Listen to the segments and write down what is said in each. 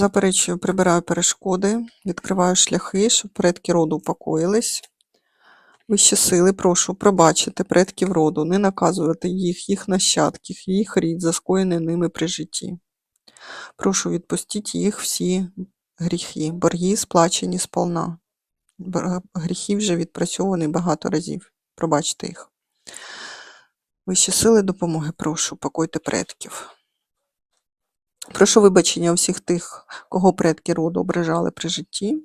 Заперечую, прибираю перешкоди, відкриваю шляхи, щоб предки роду упокоїлись. Вищі сили, прошу пробачити предків роду, не наказувати їх, їх нащадків, їх рід, за скоєне ними при житті. Прошу відпустіть їх всі гріхи, борги сплачені сполна. Гріхи вже відпрацьовані багато разів. Пробачте їх. Вищі сили допомоги, прошу, покойте предків. Прошу вибачення у всіх тих, кого предки роду ображали при житті.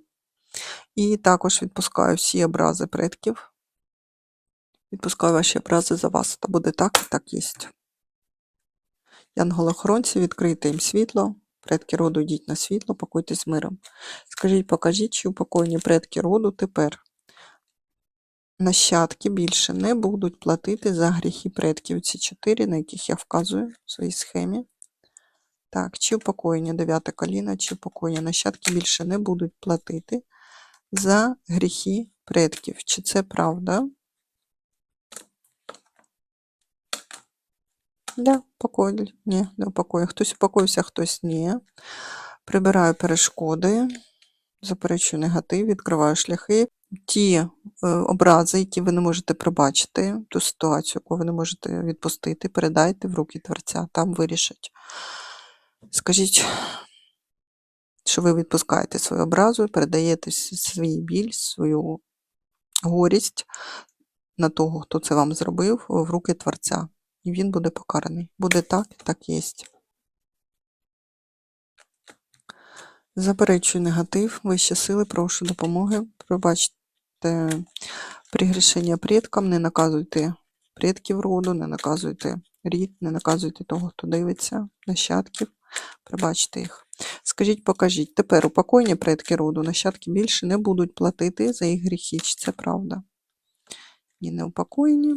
І також відпускаю всі образи предків. Відпускаю ваші образи за вас. Та буде так, і так єсть. Янголохоронці, відкрийте їм світло. Предки роду йдіть на світло, покойтесь з миром. Скажіть, покажіть, чи упокоєні предки роду тепер. Нащадки більше не будуть платити за гріхи предків. Ці чотири, на яких я вказую в своїй схемі. Так, чи упокоєння дев'яте коліна, чи упокоєння нащадки більше не будуть платити за гріхи предків. Чи це правда? Да. Ні, не упокоїли. Хтось упокоївся, хтось ні. Прибираю перешкоди, заперечую негатив, відкриваю шляхи. Ті е, образи, які ви не можете пробачити, ту ситуацію, яку ви не можете відпустити, передайте в руки Творця, там вирішать. Скажіть, що ви відпускаєте свою образу, передаєте свій біль, свою горість на того, хто це вам зробив, в руки Творця. І він буде покараний. Буде так, так єсть. Заперечую негатив, вищі сили, прошу допомоги. Пробачте пригрішення предкам, не наказуйте предків роду, не наказуйте рід, не наказуйте того, хто дивиться, нащадків. Пробачте їх. Скажіть, покажіть, тепер упокойні предки роду, нащадки більше не будуть платити за їх гріхи. Чи це правда? Ні, не упокоєні.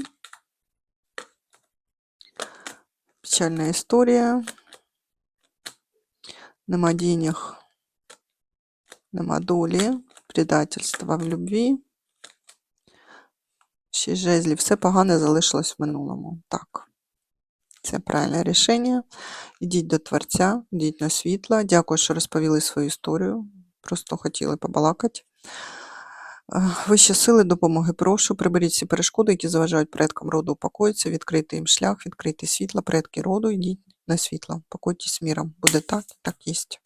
Печальна історія. Нема денег, нема долі, предательства в любві. Ще жезлів, все погане залишилось в минулому. Так. Це правильне рішення. Йдіть до Творця, йдіть на світло. Дякую, що розповіли свою історію. Просто хотіли побалакати. Е, Вищі сили допомоги прошу. Приберіть всі перешкоди, які заважають предкам роду упокоїтися, відкрити їм шлях, відкрити світло, предки роду, йдіть на світло. Покойтесь міром. Буде так, так єсть.